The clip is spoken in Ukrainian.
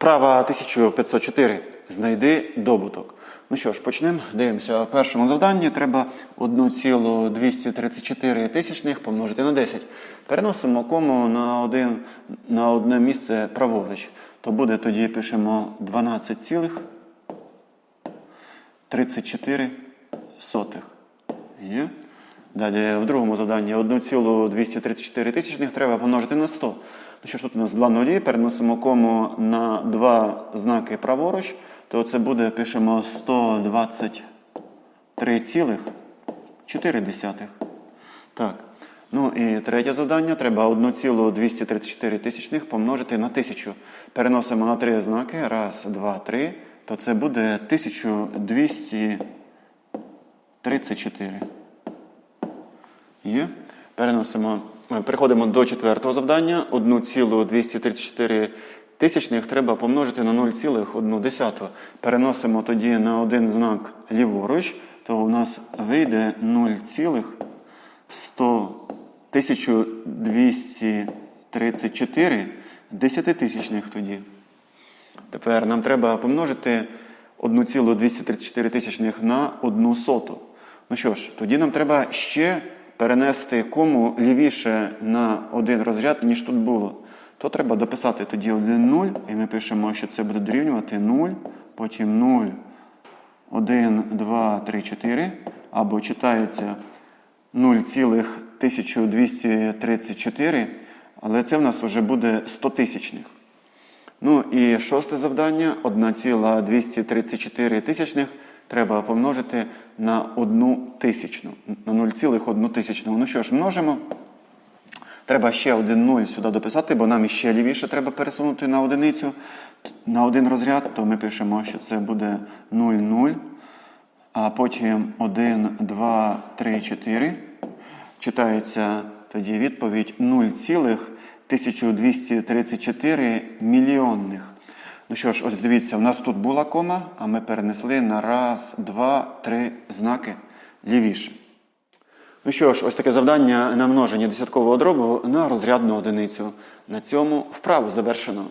Вправа 1504. Знайди добуток. Ну що ж, почнемо. Дивимося. В першому завданні треба 1,234 тисячних помножити на 10. Переносимо кому на, один, на одне місце праворуч. То буде тоді пишемо 12,34. Є. Далі в другому завданні 1,234 тисячних треба помножити на 100. Ну що ж тут у нас два нулі, переносимо кому на два знаки праворуч, то це буде, пишемо 123,4. Так. Ну і третє завдання треба 1,234 тисячних помножити на 1000. Переносимо на три знаки. Раз, два, три. То це буде 1234. Є. Переносимо. Е, Переходимо до четвертого завдання. 1,234 тисячних треба помножити на 0,1. Переносимо тоді на один знак ліворуч, то у нас вийде 0,100 1234 десятитисячних тоді. Тепер нам треба помножити 1,234 тисячних на 1 соту. Ну що ж, тоді нам треба ще перенести кому лівіше на один розряд, ніж тут було. То треба дописати тоді 1 0, і ми пишемо, що це буде дорівнювати 0, потім 0, 1, 2, 3, 4, або читається 0,1234, але це в нас вже буде 100 тисячних. Ну і шосте завдання 1,234 тисячних треба помножити на 1 тисячну, на 0,1 тисячну. Ну що ж, множимо. Треба ще один 0 сюди дописати, бо нам іще лівіше треба пересунути на одиницю, на один розряд, то ми пишемо, що це буде 0, 0, а потім 1, 2, 3, 4. Читається тоді відповідь 0,1234 мільйонних. Ну що ж, ось дивіться, у нас тут була кома, а ми перенесли на раз, два, три знаки лівіше. Ну що ж, ось таке завдання на множення десяткового дробу на розрядну одиницю. На цьому вправу завершено.